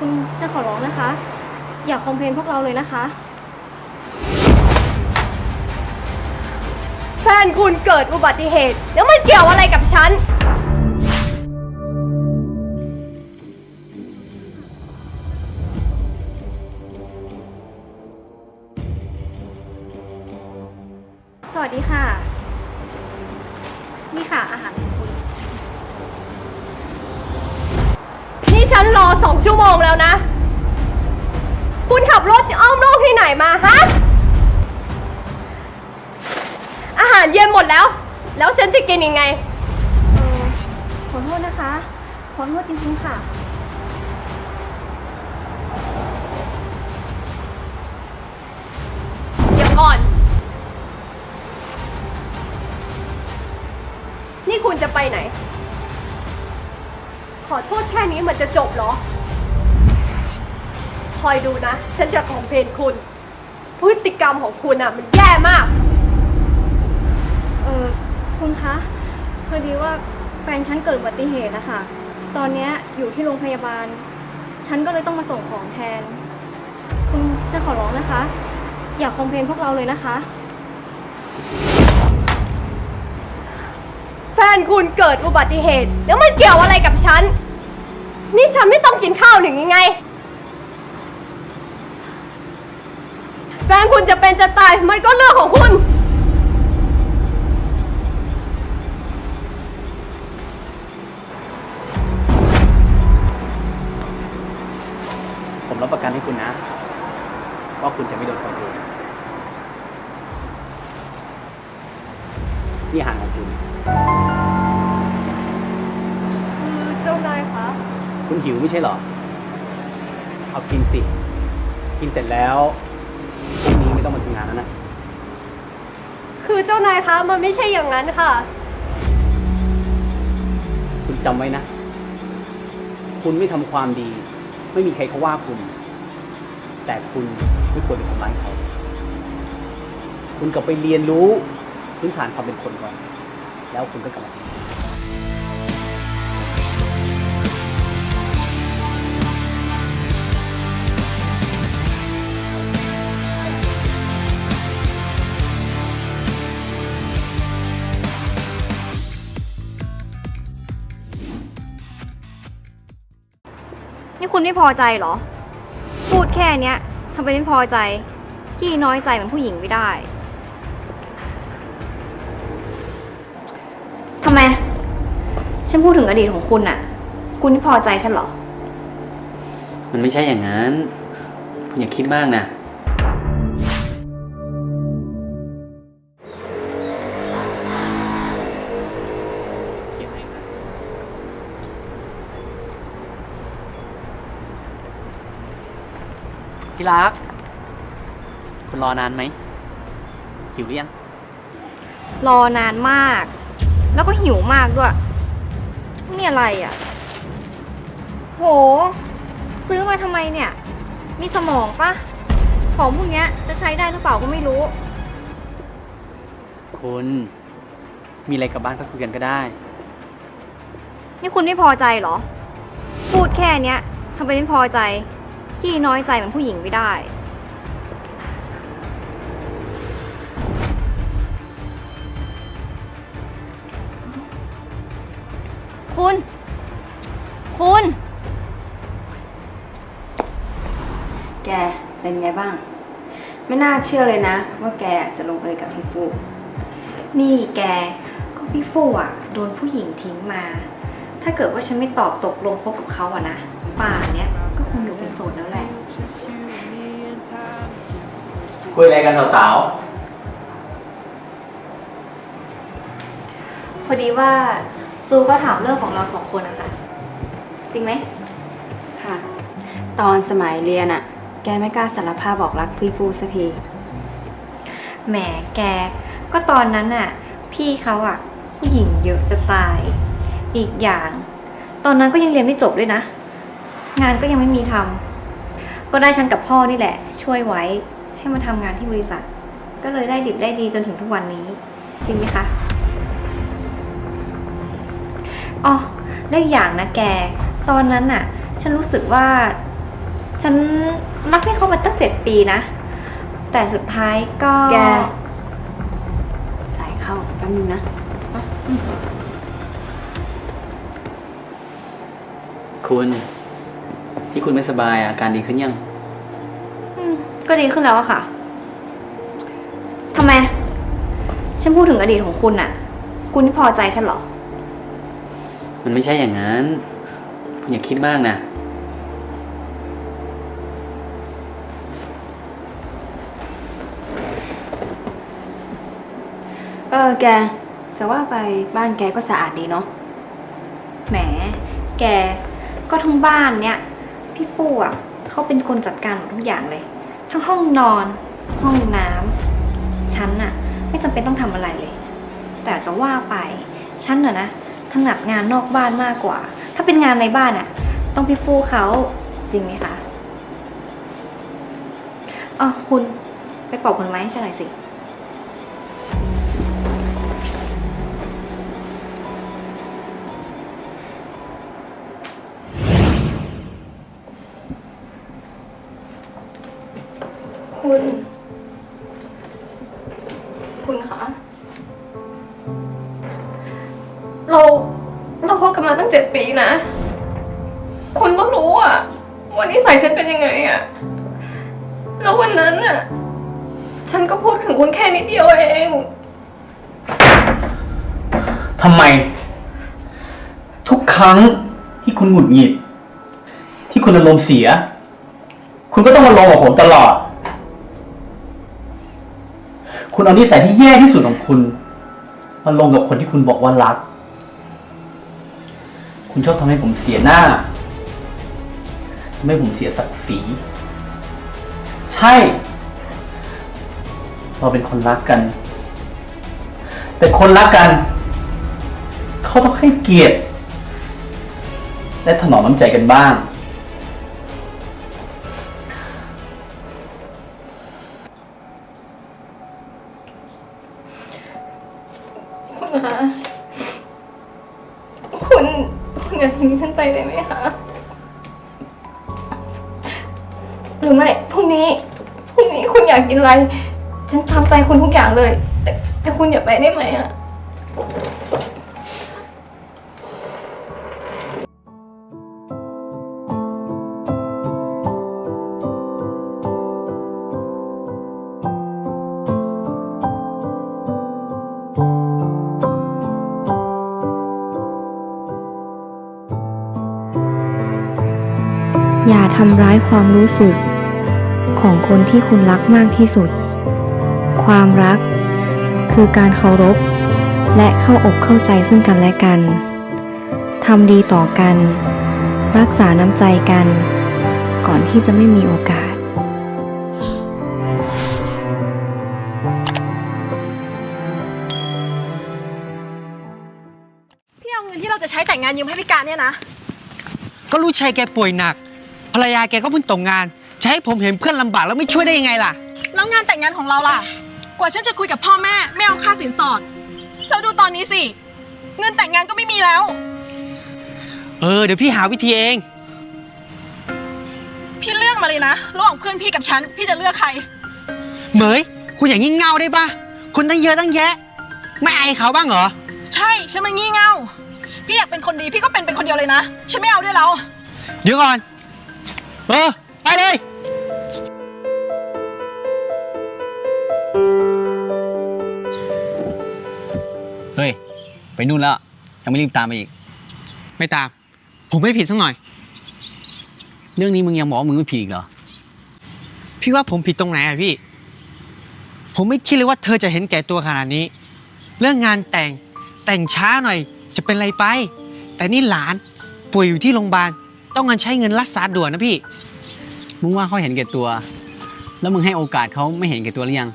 คุณจะขอร้องนะคะ อย่าคอมเพลนพวกเราเลยนะคะ แฟนคุณเกิดอุบัติเหตุ แล้วมันเกี่ยวอะไรกับฉัน ฉันรอสองชั่วโมงแล้วนะ คุณขับรถอ้อมโลกที่ไหนมาฮะ อาหารเย็นหมดแล้ว แล้วฉันจะกินยังไง เออขอโทษนะคะ ขอโทษจริงๆค่ะ เดี๋ยวก่อน นี่คุณจะไปไหน ขอโทษแค่นี้มันจะจบเหรอ คอยดูนะ ฉันจะคอมเพลนคุณ พฤติกรรมของคุณอะ มันแย่มาก เออคุณคะ พอดีว่าแฟนฉันเกิดอุบัติเหตุนะคะ ตอนเนี้ยอยู่ที่โรงพยาบาล ฉันก็เลยต้องมาส่งของแทน คุณจะขอร้องนะคะ อย่าคอมเพลนพวกเราเลยนะคะ แฟนคุณเกิดอุบัติเหตุ แล้วมันเกี่ยวอะไรกับฉัน นี่ฉันไม่ต้องกินข้าวหนึ่งยังไง แฟนคุณจะเป็นจะตายมันก็เรื่องของคุณ ผมรับประกันให้คุณนะ ว่าคุณจะไม่โดนคนอื่นนี่อาหารของคุณ หิวไม่ใช่เหรอ เอากินสิ กินเสร็จแล้วพรุ่งนี้ไม่ต้องมาทำงานแล้วนะ คือเจ้านายคะมันไม่ใช่อย่างนั้นค่ะ คุณจำไว้นะ คุณไม่ทำความดี ไม่มีใครเขาว่าคุณ แต่คุณไม่ควรไปทำร้ายเขาคุณกลับไปเรียนรู้พื้นฐานความเป็นคนก่อน แล้วคุณก็กลับมา คุณไม่พอใจเหรอ พูดแค่เนี้ยทำไมไม่พอใจ ขี้น้อยใจเหมือนผู้หญิงไม่ได้ทำไม ฉันพูดถึงอดีตของคุณน่ะ คุณไม่พอใจฉันเหรอ มันไม่ใช่อย่างนั้น คุณอย่าคิดมากนะ ที่รัก คุณรอนานไหมหิวหรือยัง รอนานมาก แล้วก็หิวมากด้วย นี่อะไรอะ่ะ โห ซื้อมาทำไมเนี่ย มีสมองปะของพวกเนี้ยจะใช้ได้หรือเปล่าก็ไม่รู้ คุณ มีอะไรกลับบ้านก็คุยกันก็ได้ นี่คุณไม่พอใจเหรอ พูดแค่เนี้ยทำไมไม่พอใจ ขี้น้อยใจเหมือนผู้หญิงไม่ได้ คุณ คุณ แกเป็นไงบ้าง ไม่น่าเชื่อเลยนะ ว่าแกจะลงเอยกับพี่ฟู นี่แก ก็พี่ฟูอะ โดนผู้หญิงทิ้งมา ถ้าเกิดว่าฉันไม่ตอบตกลงคบกับเขาอะนะป่าเนี้ยก็คงอยู่ คุยอะไรกันสาวพอดีว่าซูก็ถามเรื่องของเราสองคนนะคะ จริงไหม ค่ะ ตอนสมัยเรียนอะแกไม่กล้าสารภาพบอกรักพี่ฟูสักที แหมแก ก็ตอนนั้นน่ะ พี่เขาอะผู้หญิงเยอะจะตาย อีกอย่าง ตอนนั้นก็ยังเรียนไม่จบด้วยนะ งานก็ยังไม่มีทำ ก็ได้ฉันกับพ่อนี่แหละ ช่วยไว้ให้มาทำงานที่บริษัท ก็เลยได้ดิบได้ดีจนถึงทุกวันนี้ จริงไหมคะอ๋อและอีกอย่างนะแก ตอนนั้นน่ะ ฉันรู้สึกว่า ฉันรักพี่เขามาตั้งเจ็ดปีนะ แต่สุดท้ายก็แก สายเข้าแป๊บนึงนะ คุณ ที่คุณไม่สบายอะอาการดีขึ้นยัง อืมก็ดีขึ้นแล้วอะค่ะทำไม ฉันพูดถึงอดีตของคุณอะคุณไม่พอใจฉันเหรอ มันไม่ใช่อย่างนั้น คุณอย่าคิดมากนะ เออแก จะว่าไปบ้านแกก็สะอาดดีเนาะ แหม แก ก็ทั้งบ้านเนี่ย พี่ฟู่อะเขาเป็นคนจัดการหมดทุกอย่างเลย ทั้งห้องนอน ห้องน้ำฉันน่ะ ไม่จำเป็นต้องทำอะไรเลย แต่จะว่าไปฉันน่ะนะถนัดงานนอกบ้านมากกว่า ถ้าเป็นงานในบ้านอะ ต้องพี่ฟู่เขาจริงไหมคะอ๋อคุณไปปอกผลไม้ให้ฉันหน่อยสิ กันมาตั้งเจ็ดปีนะ คุณก็รู้อะวันนี้ใส่ฉันเป็นยังไงอะแล้ววันนั้นอะฉันก็พูดถึงคุณแค่นิดเดียวเอง ทำไม ทุกครั้งที่คุณหงุดหงิด ที่คุณอารมณ์เสีย คุณก็ต้องมาลงกับผมตลอด คุณเอานิสัยที่แย่ที่สุดของคุณ มาลงกับคนที่คุณบอกว่ารัก คุณชอบทำให้ผมเสียหน้าทำให้ผมเสียศักดิ์ศรี ใช่ เราเป็นคนรักกัน แต่คนรักกัน เขาต้องให้เกียรติ และถนอมน้ำใจกันบ้างคุณคะคุณ คุณ อย่าทิ้งฉันไปได้ไหมคะ หรือไม่พรุ่งนี้พรุ่งนี้คุณอยากกินอะไร ฉันทำใจคุณทุกอย่างเลย แต่แต่คุณอย่าไปได้ไหมอะ ทำร้ายความรู้สึก ของคนที่คุณรักมากที่สุด ความรัก คือการเคารพ และเข้าอกเข้าใจซึ่งกันและกันทำดีต่อกัน รักษาน้ำใจกัน ก่อนที่จะไม่มีโอกาสพี่เอาเงินที่เราจะใช้แต่งงานยืมให้พี่การเนี่ยนะ ก็ลูกชายแกป่วยหนัก ภรรยาแกก็เพิ่งตกงานจะให้ผมเห็นเพื่อนลำบากแล้วไม่ช่วยได้ยังไงล่ะ แล้วงานแต่งงานของเราล่ะ กว่าฉันจะคุยกับพ่อแม่ไม่เอาค่าสินสอด แล้วดูตอนนี้สิ เงินแต่งงานก็ไม่มีแล้ว เออ เดี๋ยวพี่หาวิธีเอง พี่เลือกมาเลยนะ ระหว่างเพื่อนพี่กับฉัน พี่จะเลือกใคร เหมย คุณอย่างงี่เง่าได้ปะคนตั้งเยอะตั้งแยะ ไม่อายเขาบ้างเหรอ ใช่ ฉันมันงี่เง่า พี่อยากเป็นคนดี พี่ก็เป็นเป็นคนเดียวเลยนะ ฉันไม่เอาด้วยแล้ว เดี๋ยวก่อน เออไปเลยเฮ้ยไปนู่นแล้ว ยังไม่รีบตามไปอีก ไม่ตาม ผมไม่ผิดสักหน่อย เรื่องนี้มึงยังบอกว่ามึงไม่ผิดอีกเหรอ พี่ว่าผมผิดตรงไหนอะพี่ ผมไม่คิดเลยว่าเธอจะเห็นแก่ตัวขนาดนี้ เรื่องงานแต่งแต่งช้าหน่อยจะเป็นไรไป แต่นี่หลานป่วยอยู่ที่โรงพยาบาล ต้องการใช้เงินรักษาด่วนนะพี่ มึงว่าเขาเห็นแก่ตัว แล้วมึงให้โอกาสเขาไม่เห็นแก่ตัวหรือยัง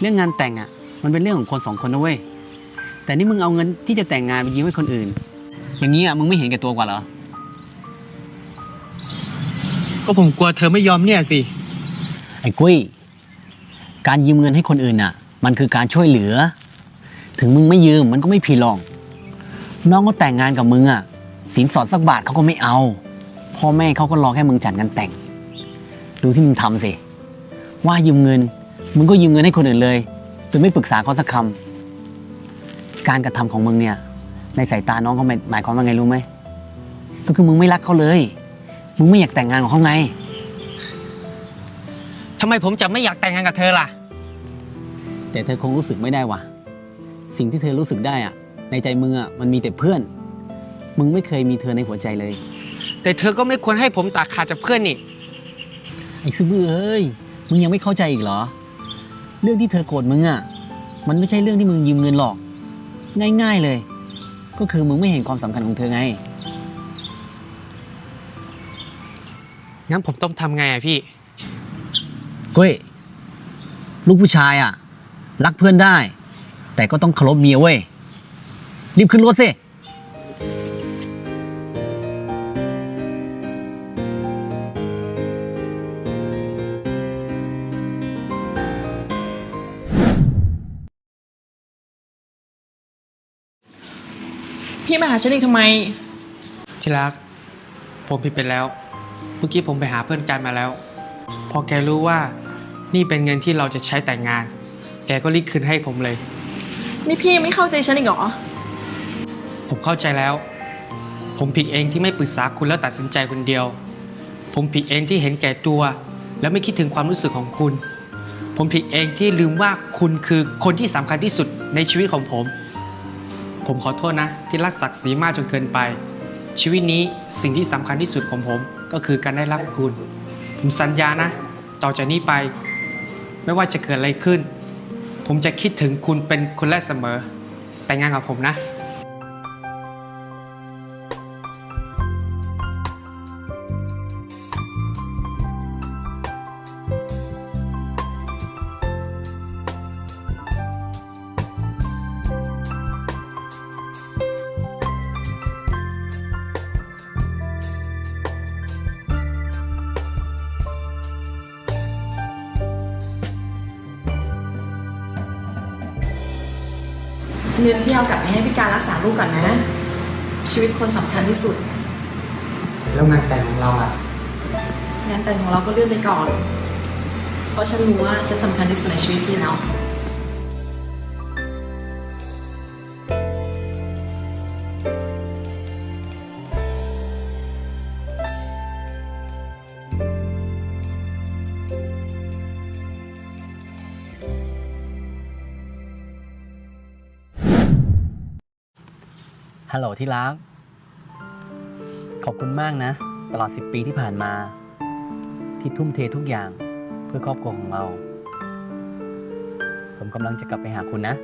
เรื่องงานแต่งอะ มันเป็นเรื่องของคนสองคนนะเว้ย แต่นี่มึงเอาเงินที่จะแต่งงานไปยืมให้คนอื่น อย่างนี้อะมึงไม่เห็นแก่ตัวกว่าเหรอ ก็ผมกลัวเธอไม่ยอมเนี่ยสิ ไอ้กุ้ย การยืมเงินให้คนอื่นน่ะ มันคือการช่วยเหลือ ถึงมึงไม่ยืมมันก็ไม่ผิดหรอก น้องก็แต่งงานกับมึงอะ สินสอดสักบาทเขาก็ไม่เอาเพพ่อแม่เขาก็รอแค่มึงจัดงานแต่ง ดูที่มึงทำสิ ว่ายืมเงิน มึงก็ยืมเงินให้คนอื่นเลยโดยไม่ปรึกษาเขาสักคำการกระทำของมึงเนี่ย ในสายตาน้องเขาหมายหมายความว่าไงรู้ไหม ก็คือมึงไม่รักเขาเลย มึงไม่อยากแต่งงานกับเขาไงทำไมผมจะไม่อยากแต่งงานกับเธอล่ะ แต่เธอคงรู้สึกไม่ได้ว่ะ สิ่งที่เธอรู้สึกได้อะในใจมึงอะมันมีแต่เพื่อน มึงไม่เคยมีเธอในหัวใจเลย แต่เธอก็ไม่ควรให้ผมตัดขาดจากเพื่อนนี่ ไอ้ซูเบอร์เอ้ย มึงยังไม่เข้าใจอีกเหรอ เรื่องที่เธอโกรธมึงอะมันไม่ใช่เรื่องที่มึงยืมเงินหรอก ง่าย ๆเลย ก็คือมึงไม่เห็นความสำคัญของเธอไง งั้นผมต้องทำไงอะพี่ก้ยลูกผู้ชายอะรักเพื่อนได้ แต่ก็ต้องเคารพเมียเว้ย รีบขึ้นรถสิ พี่มาหาฉันอีกทำไม ที่รัก ผมผิดไปแล้ว เมื่อกี้ผมไปหาเพื่อนกันมาแล้ว พอแกรู้ว่านี่เป็นเงินที่เราจะใช้แต่งงาน แกก็รีบคืนให้ผมเลย นี่พี่ยังไม่เข้าใจฉันอีกเหรอ ผมเข้าใจแล้ว ผมผิดเองที่ไม่ปรึกษาคุณแล้วตัดสินใจคนเดียว ผมผิดเองที่เห็นแก่ตัว แล้วไม่คิดถึงความรู้สึกของคุณ ผมผิดเองที่ลืมว่าคุณคือคนที่สำคัญที่สุดในชีวิตของผม ผมขอโทษนะ ที่รักศักดิ์ศรีมากจนเกินไป ชีวิตนี้สิ่งที่สำคัญที่สุดของผมก็คือการได้รับคุณ ผมสัญญานะ ต่อจากนี้ไป ไม่ว่าจะเกิดอะไรขึ้น ผมจะคิดถึงคุณเป็นคนแรกเสมอ แต่งงานกับผมนะ งินพี่เอากลับไปให้พี่การรักษาลูกก่อนนะ ชีวิตคนสำคัญที่สุด แล้วงานแต่งของเราอะงานแต่งของเราก็เลื่อนไปก่อน เพราะฉันรู้ว่าฉันสำคัญที่สุดในชีวิตพี่แล้ว ฮัลโหลที่รัก ขอบคุณมากนะ ตลอด 10 ปีที่ผ่านมา ที่ทุ่มเททุกอย่างเพื่อครอบครัวของเรา ผมกำลังจะกลับไปหาคุณนะ